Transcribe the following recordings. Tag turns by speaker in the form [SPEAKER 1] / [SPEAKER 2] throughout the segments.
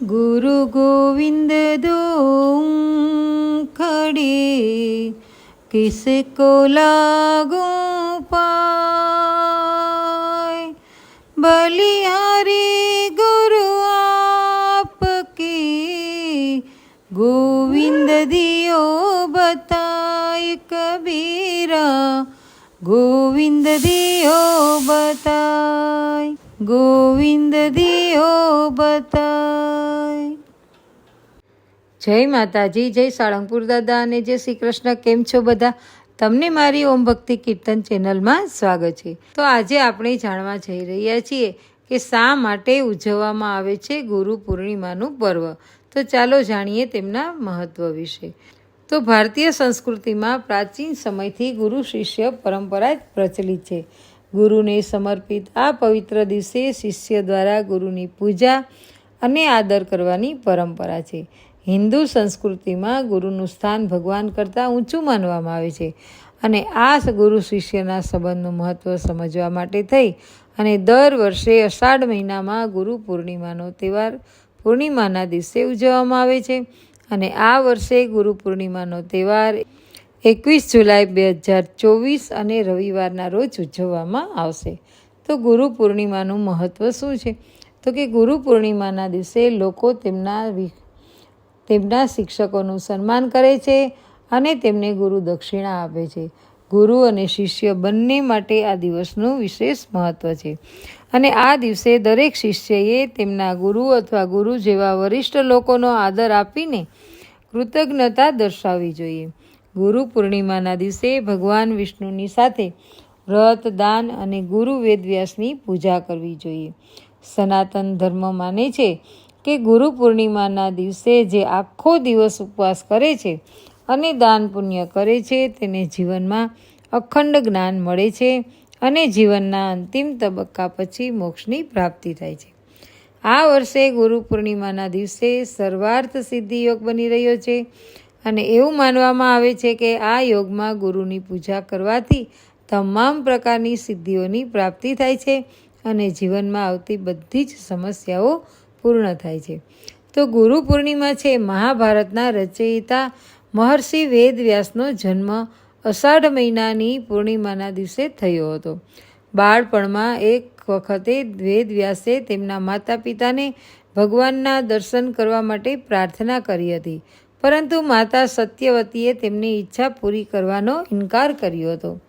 [SPEAKER 1] ગુરુ ગોવિંદ દો ખડે કિસકો લાગુ પાય બલિહારી ગુરુ આપકે ગોવિંદ દિયો બતાય કબીરા ગોવિંદ દિયો બતાય ગોવિંદ દિયો બતાય જય માતાજી, જય સાળંગપુર દાદા અને જય શ્રી કૃષ્ણ. કેમ છો બધા? તમને મારી ઓમ ભક્તિ કીર્તન ચેનલમાં સ્વાગત છે. તો આજે આપણે જાણવા જઈ રહ્યા છીએ કે શા માટે ઉજવવામાં આવે છે ગુરુ પૂર્ણિમાનું પર્વ. તો ચાલો જાણીએ તેમના મહત્વ વિશે. તો ભારતીય સંસ્કૃતિમાં પ્રાચીન સમયથી ગુરુ શિષ્ય પરંપરા પ્રચલિત છે. ગુરુને સમર્પિત આ પવિત્ર દિવસે શિષ્ય દ્વારા ગુરુની પૂજા અને આદર કરવાની પરંપરા છે. હિન્દુ સંસ્કૃતિમાં ગુરુનું સ્થાન ભગવાન કરતાં ઊંચું માનવામાં આવે છે અને આ ગુરુ શિષ્યના સંબંધનું મહત્ત્વ સમજવા માટે થઈ અને દર વર્ષે અષાઢ મહિનામાં ગુરુ પૂર્ણિમાનો તહેવાર પૂર્ણિમાના દિવસે ઉજવવામાં આવે છે અને આ વર્ષે ગુરુ પૂર્ણિમાનો તહેવાર એકવીસ જુલાઈ બે હજાર ચોવીસ અને રવિવારના રોજ ઉજવવામાં આવશે. તો ગુરુ પૂર્ણિમાનું મહત્ત્વ શું છે? તો કે ગુરુ પૂર્ણિમાના દિવસે લોકો તેમના તેમના શિક્ષકોનું સન્માન કરે છે અને તેમને ગુરુ દક્ષિણા આપે છે. ગુરુ અને શિષ્ય બંને માટે આ દિવસનું વિશેષ મહત્ત્વ છે. અને આ દિવસે દરેક શિષ્યએ તેમના ગુરુ અથવા ગુરુ જેવા વરિષ્ઠ લોકોનો આદર આપીને કૃતજ્ઞતા દર્શાવવી જોઈએ. ગુરુ પૂર્ણિમાના દિવસે ભગવાન વિષ્ણુની સાથે વ્રત, દાન અને ગુરુ વેદવ્યાસની પૂજા કરવી જોઈએ. સનાતન ધર્મ માને છે કે ગુરુ પૂર્ણિમાના દિવસે જે આખો દિવસ ઉપવાસ કરે છે અને દાન પુણ્ય કરે છે, તેને જીવનમાં અખંડ જ્ઞાન મળે છે અને જીવનના અંતિમ તબક્કા પછી મોક્ષની પ્રાપ્તિ થાય છે. આ વર્ષે ગુરુ પૂર્ણિમાના દિવસે સર્વાર્થ સિદ્ધિ યોગ બની રહ્યો છે. અને એવું માનવામાં આવે છે કે આ યોગમાં ગુરુની પૂજા કરવાથી તમામ પ્રકારની સિદ્ધિઓની પ્રાપ્તિ થાય છે અને જીવનમાં આવતી બધી જ સમસ્યાઓ પૂર્ણ થાય છે. તો ગુરુ પૂર્ણિમા છે મહાભારતના રચયિતા મહર્ષિ વેદવ્યાસનો જન્મ અષાઢ મહિનાની પૂર્ણિમાના દિવસે થયો હતો. બાળપણમાં એક વખતે વેદવ્યાસે તેમના માતા પિતાને ભગવાનના દર્શન કરવા માટે પ્રાર્થના કરી હતી. પરંતુ માતા સત્યવતીએ તેમની ઈચ્છા પૂરી કરવાનો ઇનકાર કર્યો હતો.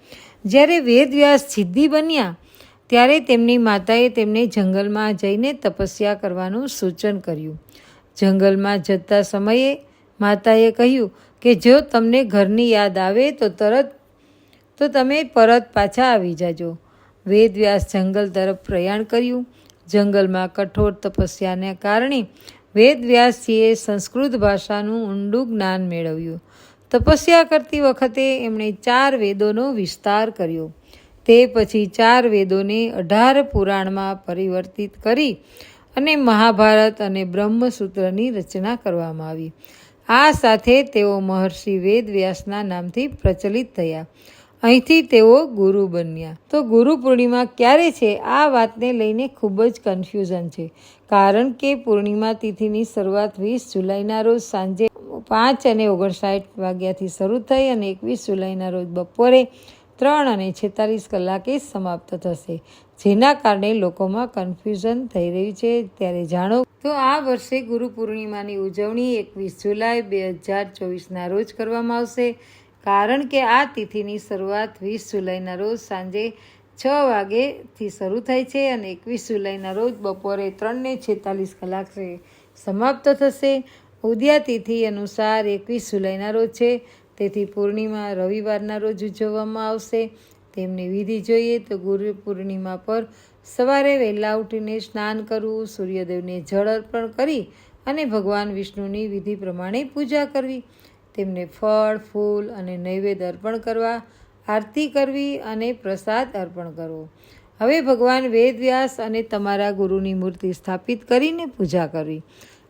[SPEAKER 1] જ્યારે વેદવ્યાસ સિદ્ધિ બન્યા, ત્યારે તેમની માતાએ તેમને જંગલમાં જઈને તપસ્યા કરવાનું સૂચન કર્યું. જંગલમાં જતા સમયે માતાએ કહ્યું કે, જો તમને ઘરની યાદ આવે તો તરત, તો તમે પરત પાછા આવી જાજો. વેદવ્યાસ જંગલ તરફ પ્રયાણ કર્યું. જંગલમાં કઠોર તપસ્યાને કારણે વેદવ્યાસજીએ સંસ્કૃત ભાષાનું ઊંડું જ્ઞાન મેળવ્યું. તપસ્યા કરતી વખતે એમણે ચાર વેદોનો વિસ્તાર કર્યો. તે પછી ચાર વેદોને અઢાર પુરાણમાં પરિવર્તિત કરી અને મહાભારત અને બ્રહ્મસૂત્રની રચના કરવામાં આવી. આ સાથે તેઓ મહર્ષિ વેદવ્યાસના નામથી પ્રચલિત થયા. અહીંથી તેઓ ગુરુ બન્યા. તો ગુરુ પૂર્ણિમા ક્યારે છે? આ વાતને લઈને ખૂબ જ કન્ફ્યુઝન છે. કારણ કે પૂર્ણિમા તિથિની શરૂઆત વીસ જુલાઈના રોજ સાંજે પાંચ અને ઓગણસાઠ વાગ્યાથી શરૂ થઈ અને એકવીસ જુલાઈના રોજ બપોરે ત્રણ અને છેતાલીસ કલાકે સમાપ્ત થશે. જેના કારણે લોકોમાં કન્ફ્યુઝન થઈ રહ્યું છે. ત્યારે જાણો તો આ વર્ષે ગુરુ પૂર્ણિમાની ઉજવણી એકવીસ જુલાઈ બે હજાર ચોવીસના રોજ કરવામાં આવશે. કારણ કે આ તિથિની શરૂઆત વીસ જુલાઈના રોજ સાંજે છ વાગેથી શરૂ થાય છે અને એકવીસ જુલાઈના રોજ બપોરે ત્રણને છેતાલીસ કલાક સમાપ્ત થશે. ઉદ્યા તિથિ અનુસાર એકવીસ જુલાઈના રોજ છે. તેથી પૂર્ણિમા રવિવારના રોજ ઉજવવામાં આવશે. તેમની વિધિ જોઈએ તો ગુરુ પૂર્ણિમા પર સવારે વહેલા ઉઠીને સ્નાન કરવું, સૂર્યદેવને જળ અર્પણ કરી અને ભગવાન વિષ્ણુની વિધિ પ્રમાણે પૂજા કરવી. તેમને ફળ, ફૂલ અને નૈવેદ્ય અર્પણ કરવા, આરતી કરવી અને પ્રસાદ અર્પણ કરવો. હવે ભગવાન વેદવ્યાસ અને તમારા ગુરુની મૂર્તિ સ્થાપિત કરીને પૂજા કરવી.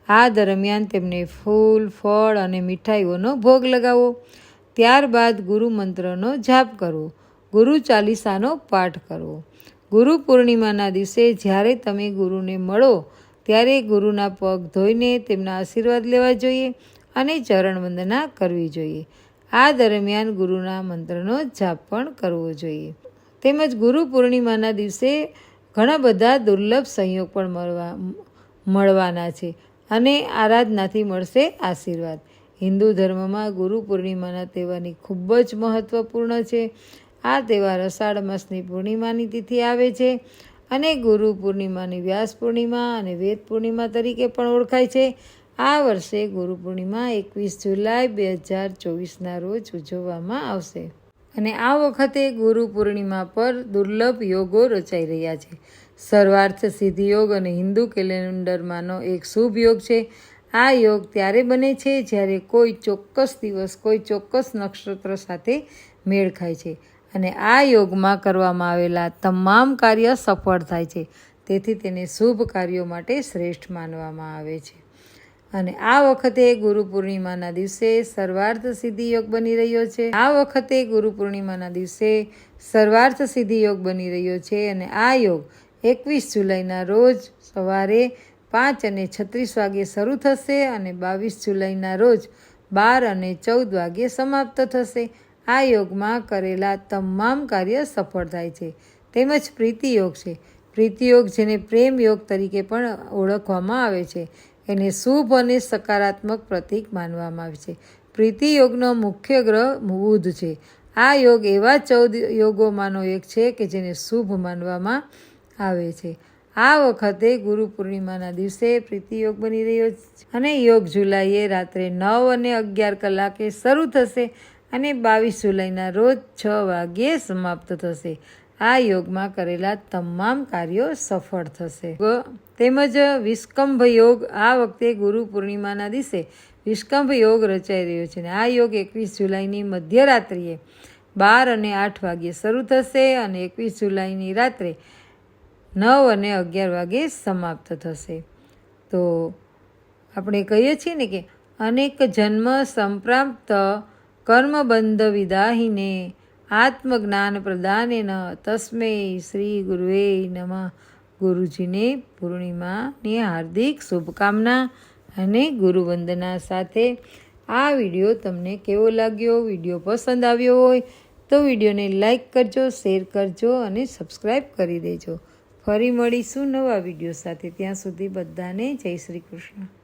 [SPEAKER 1] આ દરમિયાન તેમને ફૂલ, ફળ અને મીઠાઈઓનો ભોગ લગાવો. ત્યારબાદ ગુરુ મંત્રનો જાપ કરવો. ગુરુ ચાલીસાનો પાઠ કરવો. ગુરુ પૂર્ણિમાના દિવસે જ્યારે તમે ગુરુને મળો, ત્યારે ગુરુના પગ ધોઈને તેમના આશીર્વાદ લેવા જોઈએ. અને ચરણ વંદના કરવી જોઈએ. આ દરમિયાન ગુરુના મંત્રનો જાપ પણ કરવો જોઈએ. તેમજ ગુરુ પૂર્ણિમાના દિવસે ઘણા બધા દુર્લભ સંયોગ પણ મળવા, મળવાના છે અને આરાધનાથી મળશે આશીર્વાદ. હિન્દુ ધર્મમાં ગુરુ પૂર્ણિમાના તહેવારની ખૂબ જ મહત્ત્વપૂર્ણ છે. આ તહેવાર અષાઢ માસની પૂર્ણિમાની તિથિ આવે છે અને ગુરુ પૂર્ણિમાની વ્યાસ પૂર્ણિમા અને વેદ પૂર્ણિમા તરીકે પણ ઓળખાય છે. આ વર્ષે ગુરુ પૂર્ણિમા એકવીસ જુલાઈ બે હજાર ચોવીસના રોજ ઉજવવામાં આવશે. અને આ વખતે ગુરુ પૂર્ણિમા પર દુર્લભ યોગો રચાઈ રહ્યા છે. સર્વાર્થ સિદ્ધિ યોગ અને હિન્દુ કેલેન્ડરમાંનો એક શુભ યોગ છે. આ યોગ ત્યારે બને છે જ્યારે કોઈ ચોક્કસ દિવસ, કોઈ ચોક્કસ નક્ષત્ર સાથે મેળ ખાય છે. અને આ યોગમાં કરવામાં આવેલા તમામ કાર્ય સફળ થાય છે. તેથી તેને શુભ કાર્યો માટે શ્રેષ્ઠ માનવામાં આવે છે. અને આ વખતે ગુરુ પૂર્ણિમાના દિવસે સર્વાર્થ સિદ્ધિ યોગ બની રહ્યો છે. આ વખતે ગુરુ પૂર્ણિમાના દિવસે સર્વાર્થ સિદ્ધિ યોગ બની રહ્યો છે અને આ યોગ એકવીસ જુલાઈના રોજ સવારે પાંચ અને છત્રીસ વાગે શરૂ થશે અને બાવીસ જુલાઈના રોજ બાર અને ચૌદ વાગે સમાપ્ત થશે. આ યોગમાં કરેલા તમામ કાર્ય સફળ થાય છે. તેમજ પ્રીતિયોગ છે. પ્રીતિ યોગ જેને પ્રેમ યોગ તરીકે પણ ઓળખવામાં આવે છે. એને શુભ અને સકારાત્મક પ્રતીક માનવામાં આવે છે. પ્રીતિ યોગનો મુખ્ય ગ્રહ બુધ છે. આ યોગ એવા ચૌદ યોગોમાંનો એક છે કે જેને શુભ માનવામાં આવે છે. આ વખતે ગુરુ પૂર્ણિમાના દિવસે પ્રીતિ યોગ બની રહ્યો છે અને યોગ જુલાઈએ રાત્રે નવ અને અગિયાર કલાકે શરૂ થશે અને બાવીસ જુલાઈના રોજ છ વાગ્યે સમાપ્ત થશે. આ યોગમાં કરેલા તમામ કાર્યો સફળ થશે. તેમજ વિષ્કંભ યોગ આ વખતે ગુરુ પૂર્ણિમાના દિવસે વિષ્કંભ યોગ રચાઈ રહ્યો છે અને આ યોગ એકવીસ જુલાઈની મધ્યરાત્રિએ બાર અને આઠ વાગ્યે શરૂ થશે અને એકવીસ જુલાઈની રાત્રે નવ અને અગિયાર વાગે સમાપ્ત થશે. તો આપણે કહીએ છીએ ને કે અનેક જન્મ સંપ્રાપ્ત કર્મબંધ વિદાહીને આત્મજ્ઞાન પ્રદાનેન તસ્મે શ્રી ગુરુવે નમઃ. ગુરુજીને પૂર્ણિમાની હાર્દિક શુભકામના અને ગુરુવંદના સાથે આ વીડિયો તમને કેવો લાગ્યો, વીડિયો પસંદ આવ્યો હોય તો વિડીયોને લાઈક કરજો, શેર કરજો અને સબસ્ક્રાઈબ કરી દેજો. ફરી મળીશું નવા વીડિયો સાથે. ત્યાં સુધી બધાને જય શ્રી કૃષ્ણ.